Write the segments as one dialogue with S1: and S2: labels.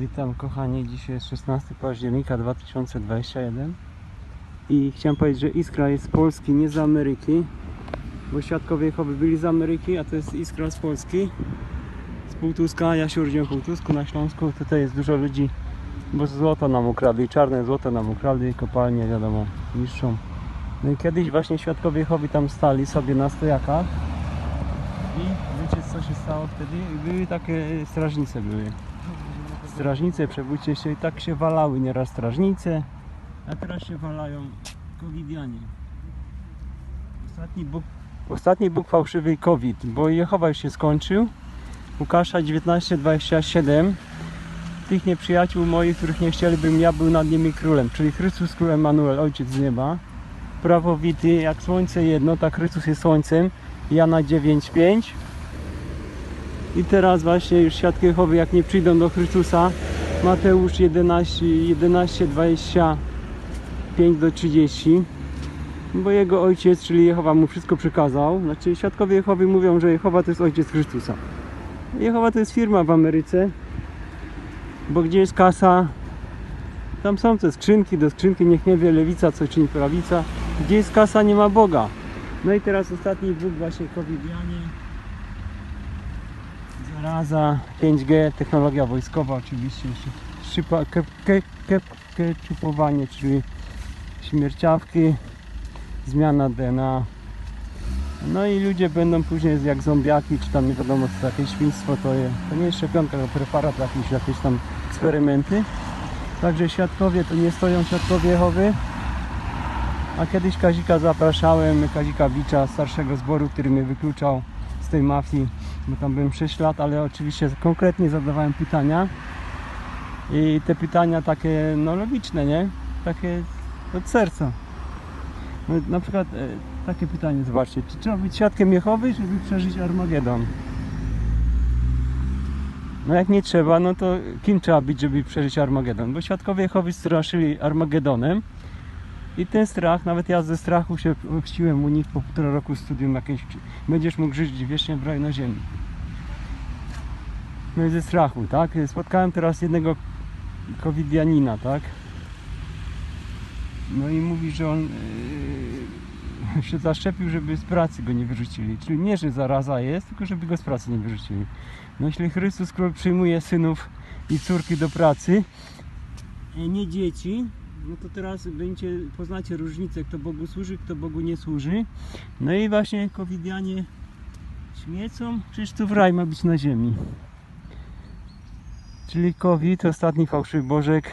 S1: Witam kochani, dzisiaj jest 16 października 2021 i chciałem powiedzieć, że Iskra jest z Polski, nie z Ameryki, bo świadkowie Jehowy byli z Ameryki, a to jest Iskra z Polski, z Półtuska, ja się urodziłem w Półtusku na Śląsku, tutaj jest dużo ludzi, bo złoto nam ukradli, czarne złoto nam ukradli, kopalnie wiadomo, niszczą. No i kiedyś właśnie świadkowie Jehowy tam stali sobie na stojakach i wiecie co się stało wtedy? Były takie strażnice były strażnice, przebójcie się i tak się walały nieraz strażnice, a teraz się walają covidianie. Ostatni Bóg, ostatni Bóg fałszywy COVID, bo Jehowa już się skończył. Łukasza 19:27 tych nieprzyjaciół moich, których nie chcieli, bym ja był nad nimi królem, czyli Chrystus Król Emanuel, Ojciec z nieba. Prawowity, jak słońce jedno, tak Chrystus jest słońcem. Jana 9:5 i teraz właśnie już świadki Jehowy jak nie przyjdą do Chrystusa Mateusz 11, 11 25 do 30 bo jego ojciec, czyli Jehowa mu wszystko przekazał. Znaczy świadkowie Jehowy mówią, że Jehowa to jest ojciec Chrystusa. Jehowa to jest firma w Ameryce bo gdzie jest kasa tam są te skrzynki, do skrzynki niech nie wie lewica co czyni prawica. Gdzie jest kasa nie ma Boga. No i teraz ostatni Bóg właśnie covidianie Zaraza, 5G, technologia wojskowa oczywiście, szypa, ke, ke, ke, ketchupowanie, czyli śmierciawki, zmiana DNA. No i ludzie będą później jak zombiaki, czy tam nie wiadomo co jakieś świństwo to jest. To nie jest szczepionka, to preparat jakiś, jakieś tam eksperymenty. Także świadkowie to nie stoją świadkowie Jehowy. A kiedyś Kazika zapraszałem, Kazika Bicza, starszego zboru, który mnie wykluczał z tej mafii, bo tam byłem 6 lat, ale oczywiście konkretnie zadawałem pytania. I te pytania takie no logiczne, nie? Takie od serca. No, na przykład e, takie pytanie, zobaczcie, czy trzeba być świadkiem Jehowy, żeby przeżyć Armagedon? No jak nie trzeba, no to kim trzeba być, żeby przeżyć Armagedon? Bo świadkowie Jehowy straszyli Armagedonem i ten strach, nawet ja ze strachu się ochrzciłem u nich po półtora roku studium jakieś, będziesz mógł żyć wiecznie w raju na ziemi. Ze strachu, tak? Spotkałem teraz jednego covidianina, tak? No i mówi, że on yy, się zaszczepił, żeby z pracy go nie wyrzucili. Czyli nie, że zaraza jest, tylko żeby go z pracy nie wyrzucili. No jeśli Chrystus Król przyjmuje synów i córki do pracy, e, nie dzieci, no to teraz będziecie, poznacie różnicę, kto Bogu służy, kto Bogu nie służy. No i właśnie covidianie śmiecą, w raj ma być na ziemi. Czyli COVID, ostatni fałszywy Bożek,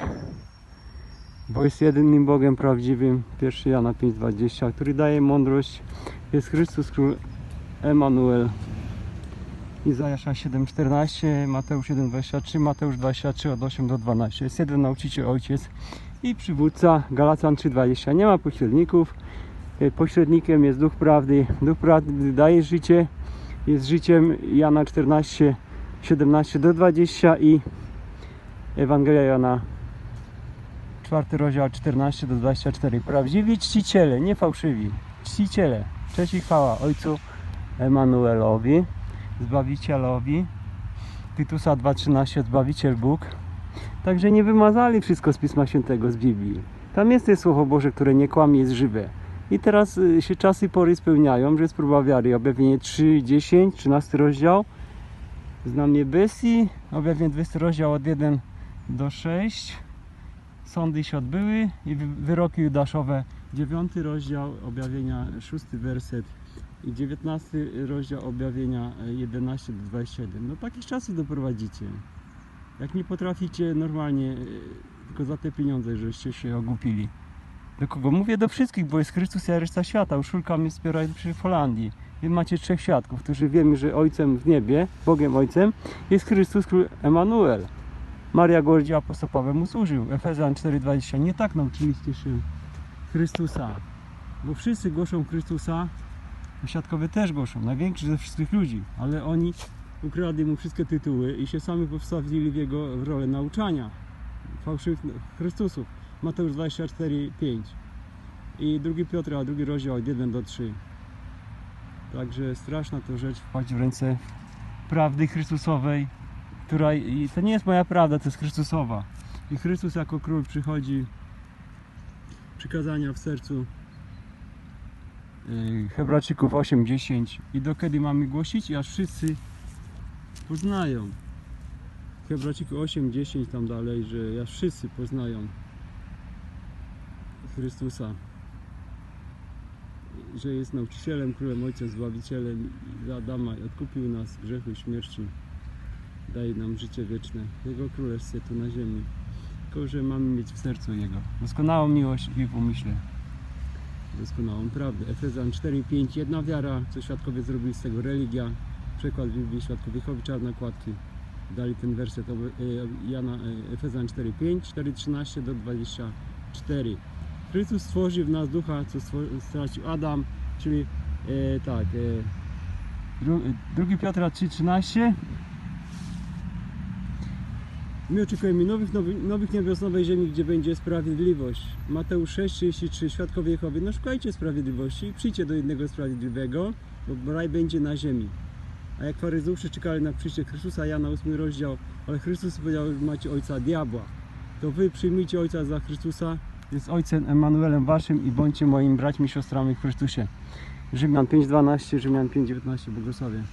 S1: bo jest jedynym Bogiem prawdziwym, 1 Jana 5,20, który daje mądrość, jest Chrystus Król Emanuel. Izajasza 7,14, Mateusz 1,23, Mateusz 23 od 8 do 12. Jest jeden nauczyciel, ojciec i przywódca, Galacjan 3,20. Nie ma pośredników, E, pośrednikiem jest Duch Prawdy. Duch Prawdy daje życie, jest życiem Jana 14, 17 do 20 i Ewangelia Jana 4 rozdział 14 do 24. Prawdziwi czciciele, nie fałszywi. Czciciele. Cześć i chwała Ojcu Emanuelowi, Zbawicielowi. Tytusa 2.13 Zbawiciel Bóg. Także nie wymazali wszystko z Pisma Świętego, z Biblii. Tam jest to Słowo Boże, które nie kłamie, jest żywe. I teraz y, się czasy i pory spełniają, że jest próba wiary. Objawienie 3, 10, 13 rozdział. Znam mnie bestii. Objawienie 20 rozdział od 1 do 6. Sądy się odbyły i wy- wyroki judaszowe. 9 rozdział objawienia, 6 werset i 19 rozdział objawienia e, 11 do 27. No takich czasów doprowadzicie. Jak nie potraficie normalnie, e, tylko za te pieniądze, żeście się ogłupili. Do kogo? Mówię do wszystkich, bo jest Chrystus i reszta świata. Uszulka mnie wspiera przy Holandii. Wy macie trzech świadków, którzy wiemy, że Ojcem w niebie, Bogiem Ojcem, jest Chrystus Król Emanuel. Maria Gordzie apostoł Paweł mu służył. Efezjan 4,20. Nie tak nauczyliście się Chrystusa. Bo wszyscy głoszą Chrystusa, a świadkowie też głoszą. Największy ze wszystkich ludzi. Ale oni ukradli mu wszystkie tytuły i się sami postawili w jego rolę nauczania fałszywych Chrystusów. Mateusz 24, 5 i drugi Piotra, drugi rozdział od 1 do 3. Także straszna to rzecz wpaść w ręce prawdy Chrystusowej która i to nie jest moja prawda, to jest Chrystusowa. I Chrystus jako król przychodzi przykazania w sercu yy, Hebrajczyków 8:10 i do kiedy mamy głosić, aż wszyscy poznają. Hebrajczyków 8:10 tam dalej, że aż wszyscy poznają Chrystusa. Że jest nauczycielem, królem, ojcem, zbawicielem i za Adama i odkupił nas grzechu i śmierci. Daje nam życie wieczne. Jego królestwie tu na ziemi. Tylko, że mamy mieć w sercu Jego doskonałą miłość i w umyśle doskonałą prawdę. Efezjan 4,5 Jedna wiara, co świadkowie zrobili z tego religia. Przekład Biblii Świadkowiechowi czarne kładki. Dali ten werset e, Jana, e, Efezjan 4,5, 4,13 do 24. Chrystus stworzył w nas ducha, co stracił Adam, czyli e, tak, e, dru, 2 Piotra 3,13 My oczekujemy nowych, nowych, nowych niebios, nowej ziemi, gdzie będzie sprawiedliwość. Mateusz 6,33 Świadkowie Jehowy, no szukajcie sprawiedliwości i przyjdźcie do jednego sprawiedliwego, bo raj będzie na ziemi. A jak faryzeusze czekali na przyjście Chrystusa, Jana 8 rozdział, ale Chrystus powiedział, że macie ojca diabła. To wy przyjmijcie ojca za Chrystusa, jest ojcem Emanuelem waszym i bądźcie moimi braćmi siostrami w Chrystusie. Rzymian 5,12, Rzymian 5,19, błogosławię.